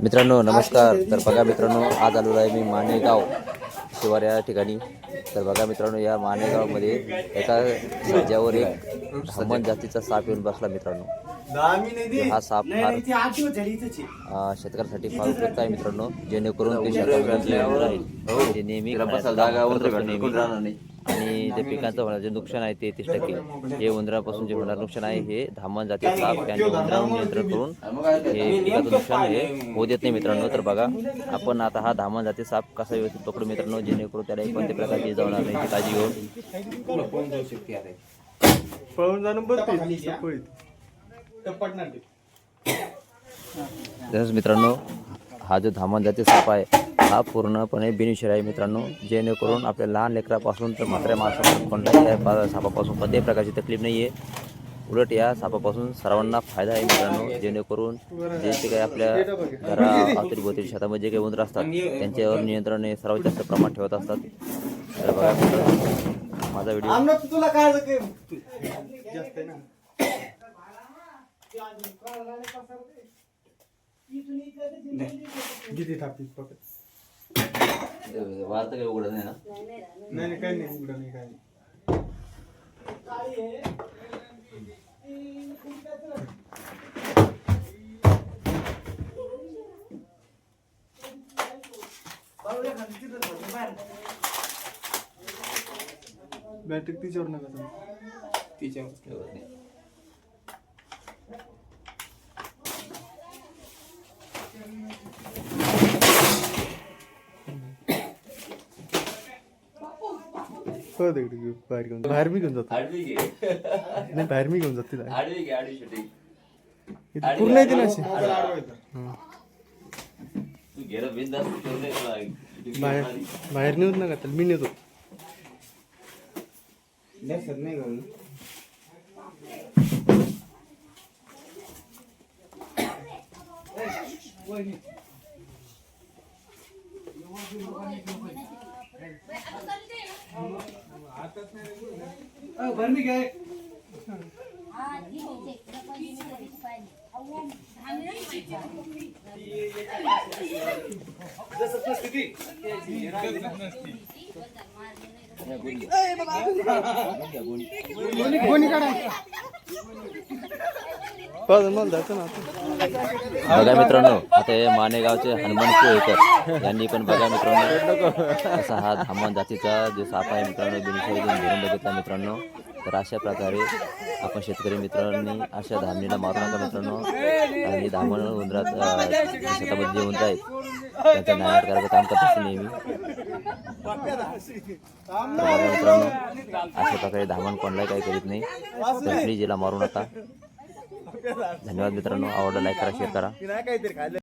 मित्रांनो नमस्कार. तर बघा मित्रांनो आज आलेलो आहे मी मानेगाव शिवार या ठिकाणी. तर बघा मित्रांनो या मानेगावमध्ये एका सज्जावर एक समान जातीचा साप येऊन बसला मित्रांनो. हा साप फार शेतकऱ्यासाठी फार उपयुक्त आहे मित्रांनो. जेणेकरून ते ते नेहमी आणि जे पिकांचं होणार जे नुकसान आहे ते तीस टक्के. हे उंदरापासून जे होणार नुकसान आहे हे धामण जाती साप यांच्या उंदरावर नियंत्रण करून हे पिकाचं नुकसान हे होऊ देत नाही मित्रांनो. तर बघा आपण आता हा धामण जाती साप कसा व्यवस्थित पकडू मित्रांनो जेणेकरून त्याला कोणत्या प्रकारची जाणार नाही ती काळजी घेऊन. पळून जाणं तसंच मित्रांनो हा जो धामण जाती साप आहे हा पूर्णपणे बेनिशिर आहे मित्रांनो. जेणेकरून आपल्या लहान लेकरापासून तर म्हाताऱ्या माणसापासून कोणत्याही या सापापासून कोणत्याही प्रकारची तकलीफ नाही आहे. उलट या सापापासून सर्वांना फायदा आहे मित्रांनो. जेणेकरून जे ते काही आपल्या घरा अवतीभोवती शेतामध्ये जे काही उंदर असतात त्यांच्यावर नियंत्रण हे सर्वात जास्त प्रमाण ठेवत असतात. तर बघा मित्रांनो, माझा व्हिडिओ वाजता काही उघडत नाही ना? नाही नाही काही नाही उघडं नाही काही नाही. बॅटरी तिच्यावर नका जाऊ. तिच्यावर हो घेऊ बाहेर घेऊन बाहेर मी घेऊन जातो नाही बाहेर मी घेऊन जातो तिला. इथे पूर्ण येते ना अशी. हं. बाहेर बाहेर नेऊच नका त्याला मी नेतो. पाहतो मला जायचं ना आता बघा मित्रांनो आता हे मानेगावचे हनुमान पोहेकर यांनी पण बघा मित्रांनो असा हा धामण जातीचा जो साप आहे मित्रांनो बिनशोधून धरून बघितला मित्रांनो. तर अशा प्रकारे आपण शेतकरी मित्रांनी अशा धामणीला मारू नका मित्रांनो. आणि धामण उंदरात शेतामध्ये जे उंदर आहेत त्यांचं करायचं काम करत असते नेहमी. मित्रांनो अशा प्रकारे धामण कोणालाही काही करीत नाही. तर प्लीज याला मारू नका. धन्यवाद मित्रांनो आवडलं लाईक करा शेअर करा.